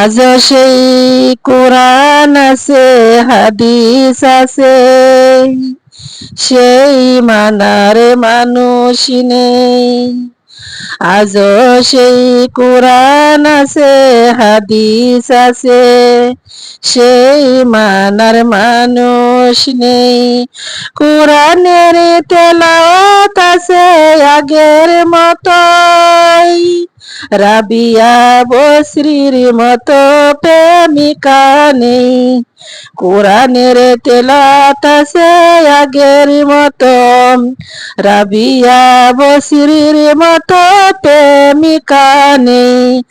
আজ সেই কোরআন আছে, হাদিস আছে। সেই মানার মানুষ নেই। আজ সেই কোরআন আছে, হাদিস আছে। সেই মানার মানুষ নেই। কোরআনের তেলাওয়াত আছে আগের মতোই। রাবিয়া বসরির মতো প্রেমিকা নেই কোরআনের তেলাত আছে আগের মতো। রাবিয়া বসরির মতো প্রেমিকা নেই।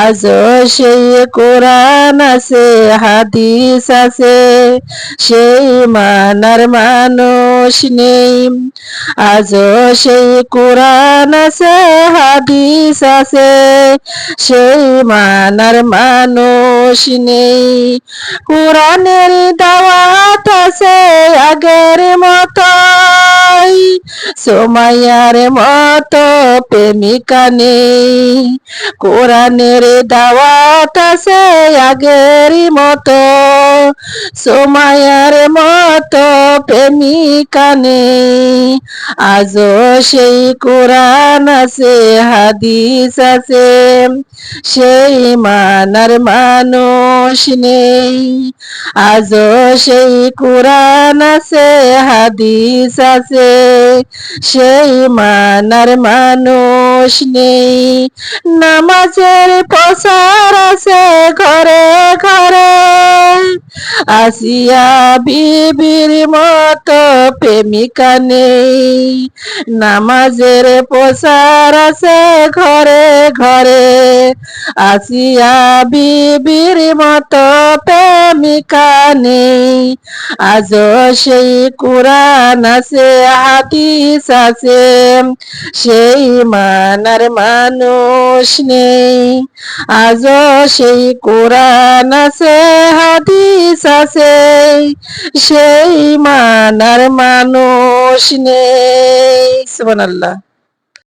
আজ সেই কোরআন আছে, হাদিস আছে। সেই মানার মানুষ নেই। আজ সেই কোরআন আছে, হাদিস আছে। সেই মানার মানুষ নেই। কোরআনের দাওয়াত আছে আগের মতোই। সোমাইয়ার মতো প্রেমিকা নেই। কোরআনের দাওয়াত আছে আগের মতো সোমায়ার মতো প্রেমিকা নেই আজও সেই কোরআন আছে, হাদিস আছে। সেই মানার মানুষ নেই। আজও সেই কোরআন আছে, হাদিস আছে। সেই মানার মানুষ নেই। নামাজের প্রসার আছে আসিয়া বিবির মতো প্রেমিকা নেই। নামাজের প্রসার আছে ঘরে ঘরে। আসিয়া বিবির মতো প্রেমিকা নেই। আজ সেই কোরআন আছে, হাদিস আছে। সেই মানার মানুষ নেই। আজ সেই কোরআন আছে, হাদিস আছে সেই মানার মানুষ নেই। সুবহানাল্লাহ।